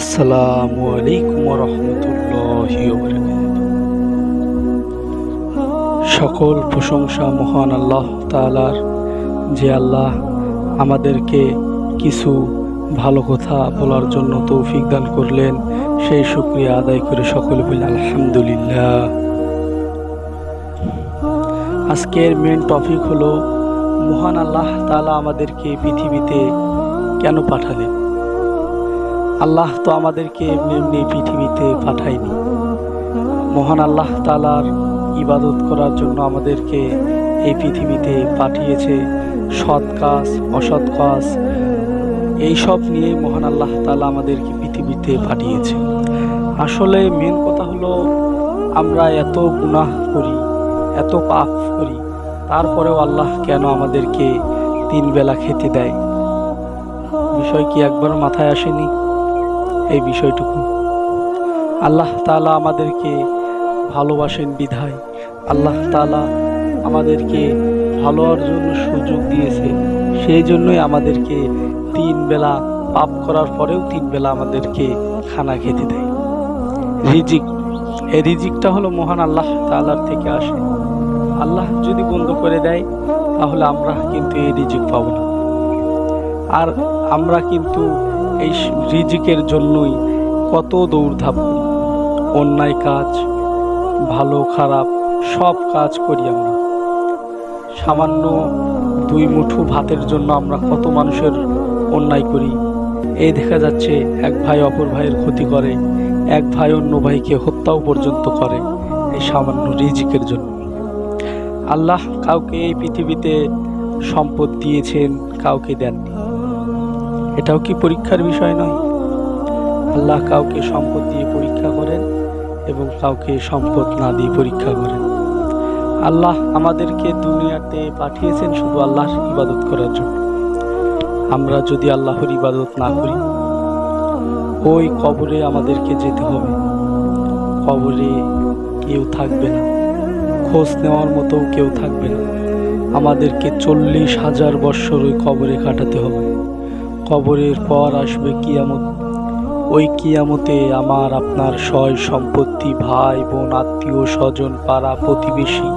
আসসালামু আলাইকুম রহমতুল্লাহি সকল প্রশংসা মহান আল্লাহ তাআলার, যে আল্লাহ আমাদেরকে কিছু ভালো কথা বলার জন্য তৌফিক দান করলেন, সেই শুক্রিয়া আদায় করে সকলে বলি আলহামদুলিল্লাহ। আজকের মেন টপিক হলো, মহান আল্লাহ তাআলা আমাদেরকে পৃথিবীতে কেন পাঠালেন? আল্লাহ তো আমাদেরকে এমনি এমনি পৃথিবীতে পাঠায়নি। মহান আল্লাহ তালার ইবাদত করার জন্য আমাদেরকে এই পৃথিবীতে পাঠিয়েছে সৎ কাজ, অসৎ কাজ। এইসব নিয়ে মহান আল্লাহ তালা আমাদেরকে পৃথিবীতে পাঠিয়েছে। আসলে মেন কথা হলো, আমরা এত গুনাহ করি, এত পাপ করি, তারপরেও আল্লাহ কেন আমাদেরকে তিন বেলা খেতে দেয়? বিষয় কি একবার মাথায় আসেনি? এই বিষয়টুকু। আল্লাহ তালা আমাদেরকে ভালোবাসেন বিধায়। আল্লাহ তালা আমাদেরকে ভালো জন্য সুযোগ দিয়েছে। সেই জন্যই আমাদেরকে তিন বেলা পাপ করার পরেও তিন বেলা আমাদেরকে খানা খেতে দেয়। রিজিক, এই রিজিকটা হলো মহান আল্লাহ তালার থেকে আসে। আল্লাহ যদি বন্ধ করে দেয়, তাহলে আমরা কিন্তু এই রিজিক পাবো না। আর আমরা কিন্তু এই রিজিকের জন্যই কত দৌড়ধাপ অন্যায় কাজ, ভালো, খারাপ, সব কাজ করি আমরা। সামান্য দুই মুঠো ভাতের জন্য আমরা কত মানুষের অন্যায় করি। এই দেখা যাচ্ছে এক ভাই অপর ভাইয়ের ক্ষতি করে, এক ভাই অন্য ভাইকে হত্যাও পর্যন্ত করে এই সামান্য রিজিকের জন্য। আল্লাহ কাউকে এই পৃথিবীতে সম্পদ দিয়েছেন, কাউকে দেননি। এটাও কি পরীক্ষার বিষয় নয়? আল্লাহ কাউকে সম্পদ দিয়ে পরীক্ষা করেন এবং কাউকে সম্পদ না দিয়ে পরীক্ষা করেন। আল্লাহ আমাদেরকে দুনিয়াতে পাঠিয়েছেন শুধু আল্লাহর ইবাদত করার জন্য। আমরা যদি আল্লাহর ইবাদত না করি, ওই কবরে আমাদেরকে যেতে হবে। কবরে কেউ থাকবে না। খোঁজ নেওয়ার মতো কেউ থাকবে না। আমাদেরকে চল্লিশ হাজার বৎসর ওই কবরে কাটাতে হবে। কবরের পর আসবে কিয়ামত। ওই কিয়ামতে আমার আপনার সয় সম্পত্তি, ভাই, বোন, আত্মীয়, স্বজন, পাড়া, প্রতিবেশী,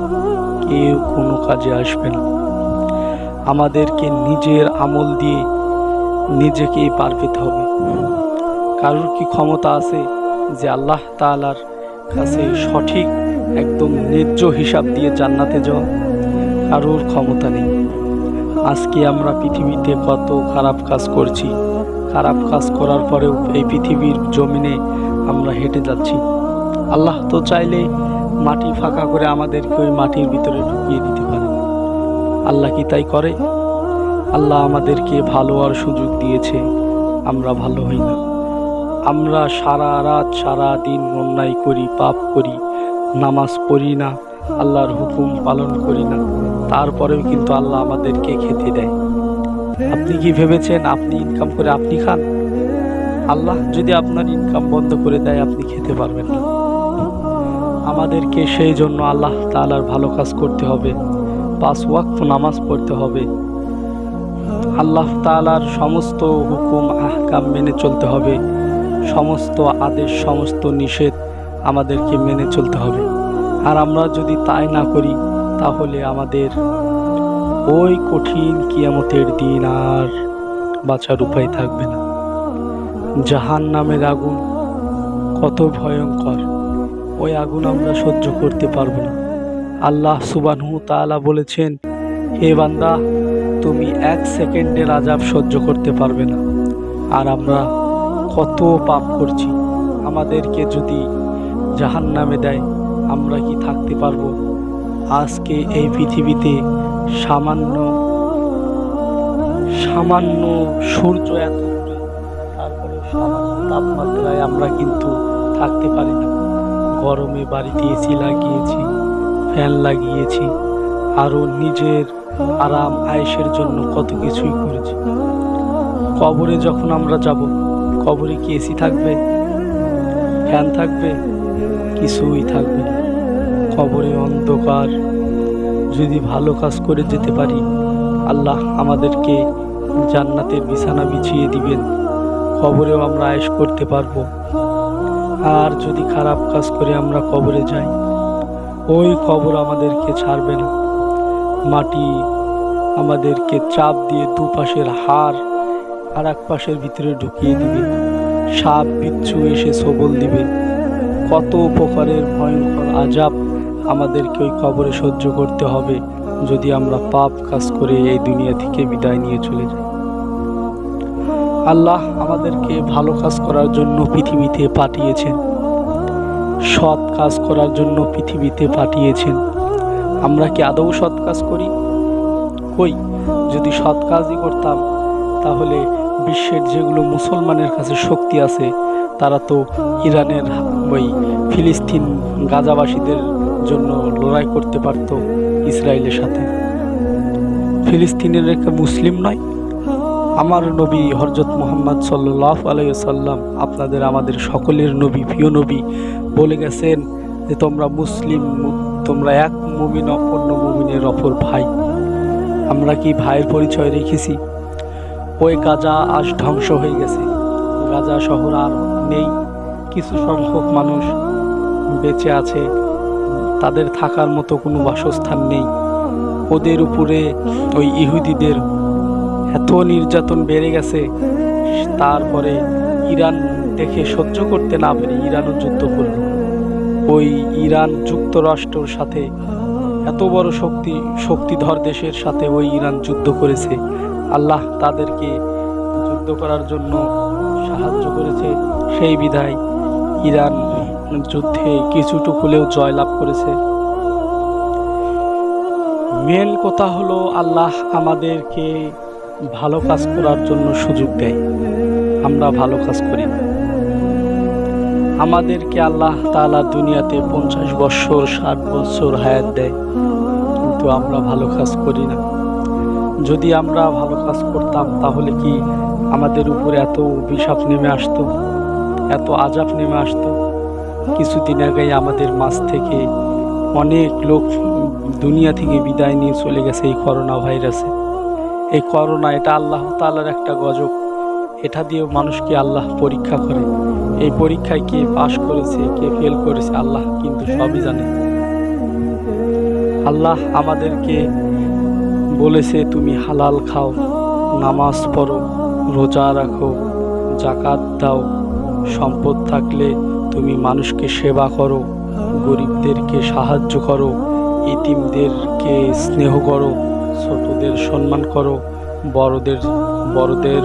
কেউ কোনো কাজে আসবে না। আমাদেরকে নিজের আমল দিয়ে নিজেকেই পার পেতে হবে। কারোর কি ক্ষমতা আছে যে আল্লাহ তালার কাছে সঠিক, একদম ন্যায্য হিসাব দিয়ে জান্নাতে যাওয়া? কারোর ক্ষমতা নেই। আজকে আমরা পৃথিবীতে কত খারাপ কাজ করছি। খারাপ কাজ করার পরেও এই পৃথিবীর জমিনে আমরা হেঁটে যাচ্ছি। আল্লাহ তো চাইলে মাটি ফাঁকা করে আমাদেরকে ওই মাটির ভিতরে ঢুকিয়ে দিতে পারে আল্লাহ কি তাই করে? আল্লাহ আমাদেরকে ভালো আর সুযোগ দিয়েছে, আমরা ভালো হই না। আমরা সারা রাত, সারা দিন অন্যায় করি, পাপ করি, নামাজ পড়ি না আল্লাহর হুকুম পালন করি না। তারপরেও কিন্তু আল্লাহ আমাদেরকে খেতে দেয়। আপনি কি ভেবেছেন আপনি ইনকাম করে আপনি খান? আল্লাহ যদি আপনার ইনকাম বন্ধ করে দেয়, আপনি খেতে পারবেন না। আমাদেরকে সেই জন্য আল্লাহ তালার ভালো কাজ করতে হবে। পাঁচ ওয়াক্ত নামাজ পড়তে হবে। আল্লাহ তালার সমস্ত হুকুম, আহকাম মেনে চলতে হবে। সমস্ত আদেশ, সমস্ত নিষেধ আমাদেরকে মেনে চলতে হবে। আর আমরা যদি তাই না করি, তাহলে আমাদের ওই কঠিন কিয়ামতের দিন আর বাঁচার উপায় থাকবে না। জাহান নামের আগুন কত ভয়ঙ্কর। ওই আগুন আমরা সহ্য করতে পারব না। আল্লাহ সুবানহু তাআলা বলেছেন, হে বান্দা, তুমি এক সেকেন্ডের আজাব সহ্য করতে পারবে না। আর আমরা কত পাপ করছি। আমাদেরকে যদি জাহান নামে দেয় আমরা কি থাকতে পারব? আজকে এই পৃথিবীতে সামান্য সামান্য সূর্য এত তারপরে সামান্য তাপমাত্রায় আমরা কিন্তু থাকতে পারি না। গরমে বাড়িতে এসি লাগিয়েছি ফ্যান লাগিয়েছি আরও নিজের আরাম, আয়েসের জন্য কত কিছুই করেছি। কবরে যখন আমরা যাব, কবরে কি এসি থাকবে? ফ্যান থাকবে? কিছুই থাকবে না। কবরে অন্ধকার। যদি ভালো কাজ করে যেতে পারি, আল্লাহ আমাদেরকে জান্নাতের বিছানা বিছিয়ে দিবেন। কবরেও আমরা আয়েশ করতে পারব। আর যদি খারাপ কাজ করে আমরা কবরে যাই, ওই কবর আমাদেরকে ছাড়বে না। মাটি আমাদেরকে চাপ দিয়ে দুপাশের হাড় আর এক পাশের ভিতরে ঢুকিয়ে দিবে। সাপ, বিচ্ছু এসে সবল দিবে। কত উপকারের ভয়ঙ্কর আজাব আমাদেরকে ওই কবরে সহ্য করতে হবে যদি আমরা পাপ কাজ করে এই দুনিয়া থেকে বিদায় নিয়ে চলে যাই। আল্লাহ আমাদেরকে ভালো কাজ করার জন্য পৃথিবীতে পাঠিয়েছেন। সৎ কাজ করার জন্য পৃথিবীতে পাঠিয়েছেন। আমরা কি আদৌ সৎ কাজ করি? কই? যদি সৎ কাজই করতাম, তাহলে বিশ্বের যেগুলো মুসলমানের কাছে শক্তি আছে, তারা তো ইরানের ওই ফিলিস্তিন গাজাবাসীদের জন্য লড়াই করতে পারত ইসরায়েলের সাথে। ফিলিস্তিনের একটা মুসলিম নয়। আমার নবী হরজত মোহাম্মদ সাল্লাহ আলাইসাল্লাম আপনাদের আমাদের সকলের নবী, প্রিয় নবী বলে গেছেন যে, তোমরা মুসলিম, তোমরা এক মুমিন অপন্য মুমিনের অপর ভাই। আমরা কি ভাইয়ের পরিচয় রেখেছি? ওই গাজা আজ ধ্বংস হয়ে গেছে। গাজা শহর আর নেই। কিছু সংখ্যক মানুষ বেঁচে আছে। তাদের থাকার মতো কোনো বাসস্থান নেই। ওদের উপরে ওই ইহুদিদের এত নির্যাতন বেড়ে গেছে, তারপরে ইরান দেখে সহ্য করতে না পেরে ইরানও যুদ্ধ করল। ওই ইরান যুক্তরাষ্ট্রর সাথে এত বড় শক্তি, শক্তিধর দেশের সাথে ওই ইরান যুদ্ধ করেছে। আল্লাহ তাদেরকে যুদ্ধ করার জন্য সাহায্য করেছে। সেই বিধায় ইরান যুদ্ধে কিছুটুকু হলেও জয়লাভ করেছে। মেন কথা হলো আল্লাহ আমাদেরকে ভালো কাজ করার জন্য সুযোগ দেয়। আমরা ভালো কাজ করি। আমাদেরকে আল্লাহ তালা দুনিয়াতে পঞ্চাশ বৎসর ষাট বৎসর হায়াত দেয়। কিন্তু আমরা ভালো কাজ করি না। যদি আমরা ভালো কাজ করতাম, তাহলে কি আমাদের উপরে এত অভিশাপ নেমে আসতো? এত আজাব নেমে আসতো। কিছুদিন আগে আমাদের মাঝ থেকে অনেক লোক দুনিয়া থেকে বিদায় নিয়ে চলে গেছে এই করোনা ভাইরাসে এই করোনা, এটা আল্লাহ তালার একটা গজব। এটা দিয়েও মানুষকে আল্লাহ পরীক্ষা করে। এই পরীক্ষায় কে পাশ করেছে, কে ফেল করেছে, আল্লাহ কিন্তু সবই জানে। আল্লাহ আমাদেরকে বলেছে, তুমি হালাল খাও, নামাজ পড়ো, রোজা রাখো জাকাত দাও। সম্পদ থাকলে তুমি মানুষকে সেবা করো, গরিবদেরকে সাহায্য করো, ইতিমদেরকে স্নেহ করো, ছোটদের সম্মান করো, বড়দের বড়দের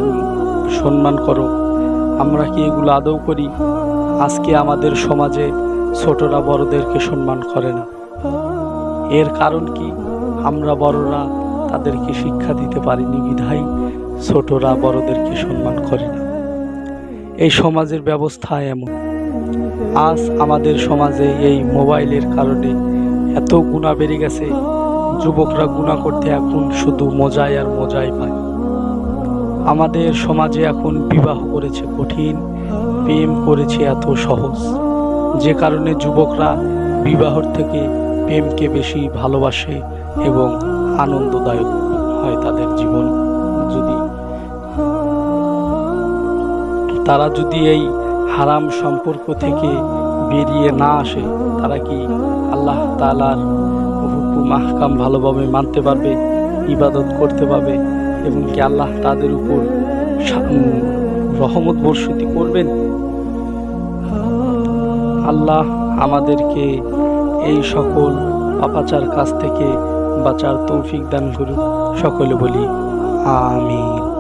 সম্মান করো। আমরা কি এগুলো আদৌ করি? আজকে আমাদের সমাজে ছোটরা বড়দেরকে সম্মান করে না। এর কারণ কি? আমরা বড়রা তাদেরকে শিক্ষা দিতে পারিনি বিধায় ছোটরা বড়দেরকে সম্মান করে না। এই সমাজের ব্যবস্থা এমন। আজ আমাদের সমাজে এই মোবাইলের কারণে এত গুণা বেড়ে গেছে, যুবকরা গুণা করতে এখন শুধু মজায় আর মজাই পায়। আমাদের সমাজে এখন বিবাহ করেছে কঠিন, প্রেম করেছে এত সহজ। যে কারণে যুবকরা বিবাহর থেকে প্রেমকে বেশি ভালোবাসে এবং আনন্দদায়ক হয় তাদের জীবন। যদি তারা যদি এই হারাম সম্পর্ক থেকে বেরিয়ে না আসে, তারা কি আল্লাহ তালার হুকুম, আহকাম ভালোভাবে মানতে পারবে, ইবাদত করতে পারবে এবং কি আল্লাহ তাদের উপর রহমত বর্ষিত করবেন? আল্লাহ আমাদেরকে এই সকল পাপাচার কাছ থেকে বাঁচার তৌফিক দান করুন সকলে বলি, আমিন।